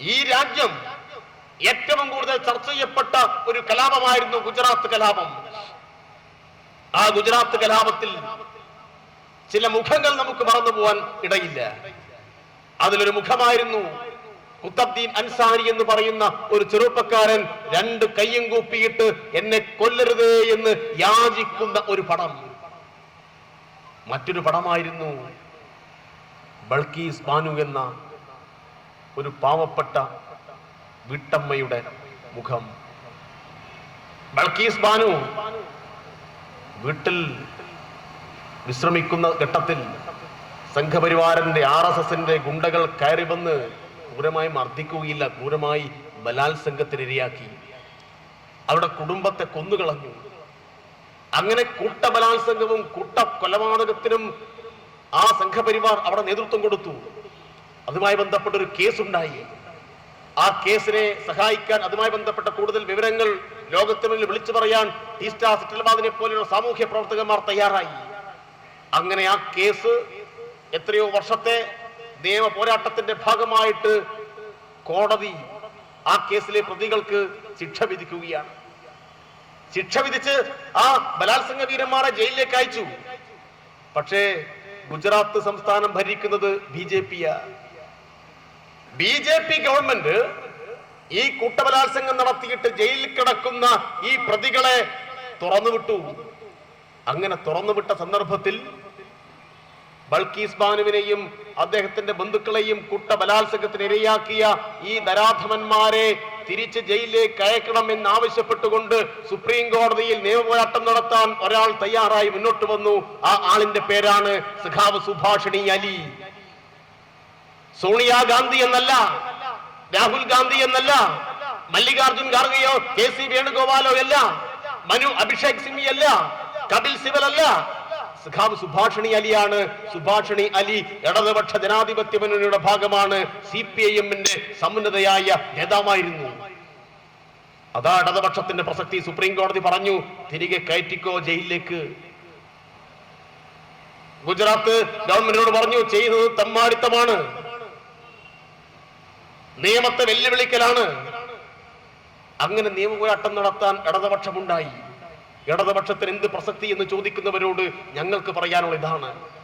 ഈ രാജ്യം ഏറ്റവും കൂടുതൽ ചർച്ച ചെയ്യപ്പെട്ട ഒരു കലാപമായിരുന്നു ഗുജറാത്ത് കലാപം. ആ ഗുജറാത്ത് കലാപത്തിൽ ചില മുഖങ്ങൾ നമുക്ക് മറന്നു പോവാൻ ഇടയില്ല. അതിലൊരു മുഖമായിരുന്നു കുത്തബ്ദീൻ അൻസാരി എന്ന് പറയുന്ന ഒരു ചെറുപ്പക്കാരൻ രണ്ട് കയ്യും കൂപ്പിയിട്ട് എന്നെ കൊല്ലരുത് എന്ന് യാചിക്കുന്ന ഒരു പടം. മറ്റൊരു പടമായിരുന്നു ബൾക്കീസ് ബാനു എന്ന ഒരു പാവപ്പെട്ട വീട്ടമ്മയുടെ മുഖം. ബൾക്കീസ് ബാനു വീട്ടിൽ വിശ്രമിക്കുന്ന ഘട്ടത്തിൽ സംഘപരിവാരന്റെ ആർ എസ് എസിന്റെ ഗുണ്ടകൾ കയറി വന്ന് ക്രൂരമായി മർദ്ദിക്കുകയില്ല ക്രൂരമായി ബലാത്സംഗത്തിനിരയാക്കി. അവരുടെ കുടുംബത്തെ കൊന്നുകളഞ്ഞു. അങ്ങനെ കൂട്ട ബലാത്സംഗവും കൂട്ട കൊലപാതകത്തിനും ആ സംഘപരിവാർ അവിടെ നേതൃത്വം കൊടുത്തു. അതുമായി ബന്ധപ്പെട്ട ഒരു കേസ് ഉണ്ടായി ആ കേസിനെ സഹായിക്കാൻ അതുമായി ബന്ധപ്പെട്ട കൂടുതൽ വിവരങ്ങൾ ലോകത്തിന് വിളിച്ചു പറയാൻ ടീസ്റ്റ പോലെയുള്ള സാമൂഹ്യ പ്രവർത്തകന്മാർ തയ്യാറായി. അങ്ങനെ ആ കേസ് എത്രയോ വർഷത്തെ നിയമ പോരാട്ടത്തിന്റെ ഭാഗമായിട്ട് കോടതി ആ കേസിലെ പ്രതികൾക്ക് ശിക്ഷ വിധിക്കുകയാണ്. ശിക്ഷ വിധിച്ച് ആ ബലാത്സംഗ വീരന്മാരെ ജയിലിലേക്ക് അയച്ചു. പക്ഷേ ഗുജറാത്ത് സംസ്ഥാനം ഭരിക്കുന്നത് ബി ജെ പിയാ. ബി ജെ പി ഗവൺമെന്റ് ഈ കൂട്ടബലാത്സംഗം നടത്തിയിട്ട് ജയിലിൽ കിടക്കുന്ന ഈ പ്രതികളെ തുറന്നുവിട്ടു. അങ്ങനെ തുറന്നുവിട്ട സന്ദർഭത്തിൽ ബൾക്കീസ് ബാനുവിനെയും അദ്ദേഹത്തിന്റെ ബന്ധുക്കളെയും കൂട്ടബലാത്സംഗത്തിന് ഇരയാക്കിയ ഈ നരാധമന്മാരെ തിരിച്ച് ജയിലിലേക്ക് അയക്കണം എന്ന് ആവശ്യപ്പെട്ടുകൊണ്ട് സുപ്രീം കോടതിയിൽ നിയമപോരാട്ടം നടത്താൻ ഒരാൾ തയ്യാറായി മുന്നോട്ട് വന്നു. ആ ആളിന്റെ പേരാണ് സുഖാവ് സുഭാഷിണി അലി. സോണിയാഗാന്ധി എന്നല്ല രാഹുൽ ഗാന്ധി എന്നല്ല മല്ലികാർജുൻ ഖാർഗെയോ കെ സി വേണുഗോപാലോ അല്ല മനു അഭിഷേക് സിമി അല്ല കപിൽ സിബൽ അല്ല. സഖാവ് സുഭാഷിണി അലിയാണ്. സുഭാഷിണി അലി ഇടതുപക്ഷ ജനാധിപത്യ മുന്നണിയുടെ ഭാഗമാണ്. സി പി ഐ എമ്മിന്റെ സമുന്നതയായ നേതാവായിരുന്നു. അതാ ഇടതുപക്ഷത്തിന്റെ പ്രസക്തി. സുപ്രീം കോടതി പറഞ്ഞു തിരികെ കയറ്റിക്കോ ജയിലിലേക്ക്. ഗുജറാത്ത് ഗവൺമെന്റിനോട് പറഞ്ഞു ചെയ്തത് തമ്മാടിത്തമാണ്. നിയമത്തെ വെല്ലുവിളിക്കലാണ്. അങ്ങനെ നിയമപോരാട്ടം നടത്താൻ ഇടതുപക്ഷമുണ്ടായി. ഇടതുപക്ഷത്തിന് എന്ത് പ്രസക്തി എന്ന് ചോദിക്കുന്നവരോട് ഞങ്ങൾക്ക് പറയാനുള്ള ഇതാണ്